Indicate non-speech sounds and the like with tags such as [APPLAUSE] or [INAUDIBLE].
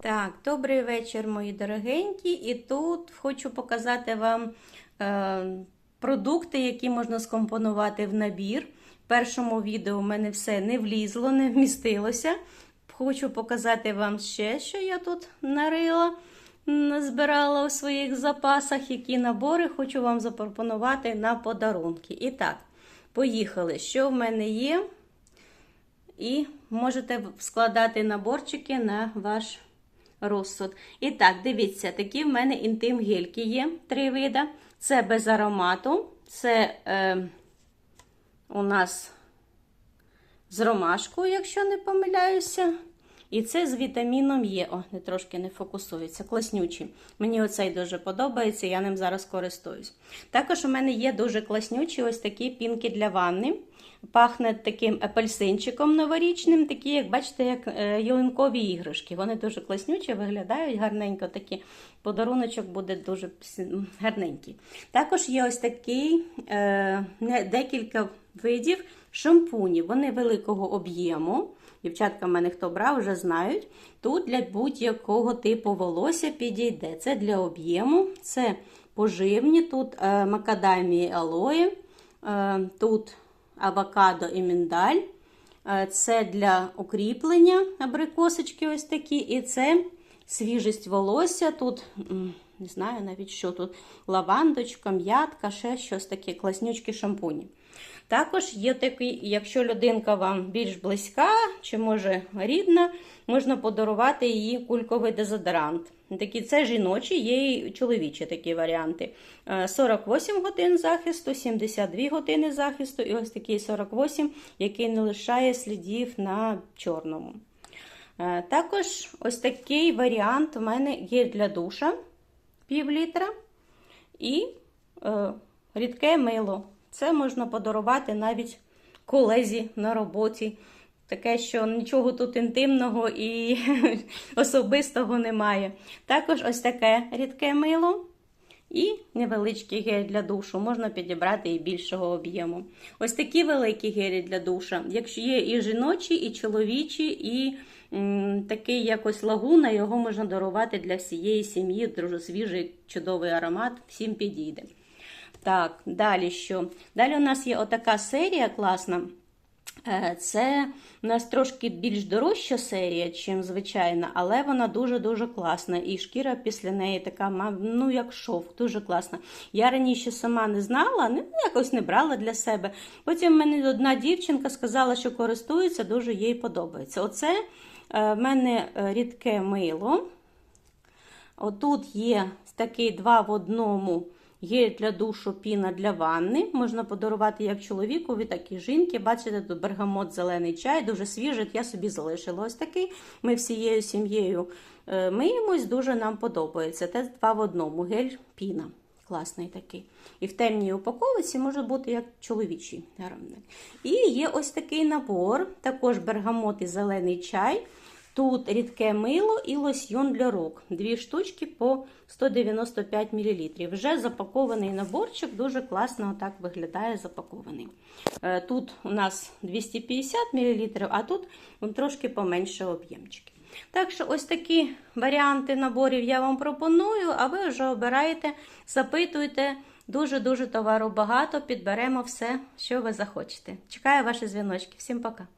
Так, добрий вечір, мої дорогенькі. І тут хочу показати вам е, продукти, які можна скомпонувати в набір. В першому відео в мене все не влізло, не вмістилося. Хочу показати вам ще, що я тут нарила, збирала у своїх запасах, які набори хочу вам запропонувати на подарунки. І так, поїхали. Що в мене є? І можете складати наборчики на ваш розсуд. І так, дивіться, такі в мене інтим гельки є три вида. Це без аромату, це е, у нас з ромашкою, якщо не помиляюся. І це з вітаміном Є. О, не трошки не фокусується. Класнючий. Мені оцей дуже подобається, я ним зараз користуюсь. Також у мене є дуже класнючі ось такі пінки для ванни. Пахне таким апельсинчиком новорічним, такі, як бачите, як е, ялинкові іграшки. Вони дуже класнючі, виглядають гарненько. Такі подаруночок буде дуже гарненький. Також є ось такий е, декілька видів шампунів. Вони великого об'єму. Дівчатка в мене хто брав, вже знають. Тут для будь-якого типу волосся підійде. Це для об'єму, це поживні, тут е, макадамії алої, тут авокадо і міндаль. Е, це для укріплення абрикосочки ось такі. І це свіжість волосся. Тут, не знаю навіть що тут, лавандочка, м'ятка, ще щось таке, класнючки шампуні. Також є такий, якщо людинка вам більш близька чи може рідна, можна подарувати їй кульковий дезодорант. Такі це жіночі, є і чоловічі такі варіанти. 48 годин захисту, 72 години захисту, і ось такий 48, який не лишає слідів на чорному. Також ось такий варіант у мене є для душа пів літра і е, рідке мило. Це можна подарувати навіть колезі на роботі. Таке, що нічого тут інтимного і [LAUGHS] особистого немає. Також ось таке рідке мило і невеличкий гель для душу. Можна підібрати і більшого об'єму. Ось такі великі гелі для душа. Якщо є і жіночі, і чоловічі, і м, такий якось лагуна, його можна дарувати для всієї сім'ї. Дуже свіжий, чудовий аромат, всім підійде. Так, далі що? Далі у нас є отака серія класна. Це у нас трошки більш дорожча серія, ніж звичайна, але вона дуже-дуже класна. І шкіра після неї така, ну, як шов, дуже класна. Я раніше сама не знала, ну, якось не брала для себе. Потім мені одна дівчинка сказала, що користується, дуже їй подобається. Оце в мене рідке мило. Отут є такий два в одному. Є для душу піна для ванни. Можна подарувати як чоловікові, так і жінки. Бачите, тут бергамот, зелений чай, дуже свіжий. Я собі залишила ось такий. Ми всією сім'єю миємось, дуже нам подобається. Це два в одному. Гель піна. Класний такий. І в темній упаковці може бути як чоловічий гарамник. І є ось такий набор, також бергамот і зелений чай. Тут рідке мило і лосьйон для рук. Дві штучки по 195 мл. Вже запакований наборчик, дуже класно отак виглядає запакований. Тут у нас 250 мл, а тут трошки поменше об'ємчики. Так що, ось такі варіанти наборів я вам пропоную, а ви вже обираєте, запитуйте. Дуже-дуже товару багато, підберемо все, що ви захочете. Чекаю ваші дзвіночки. Всім пока!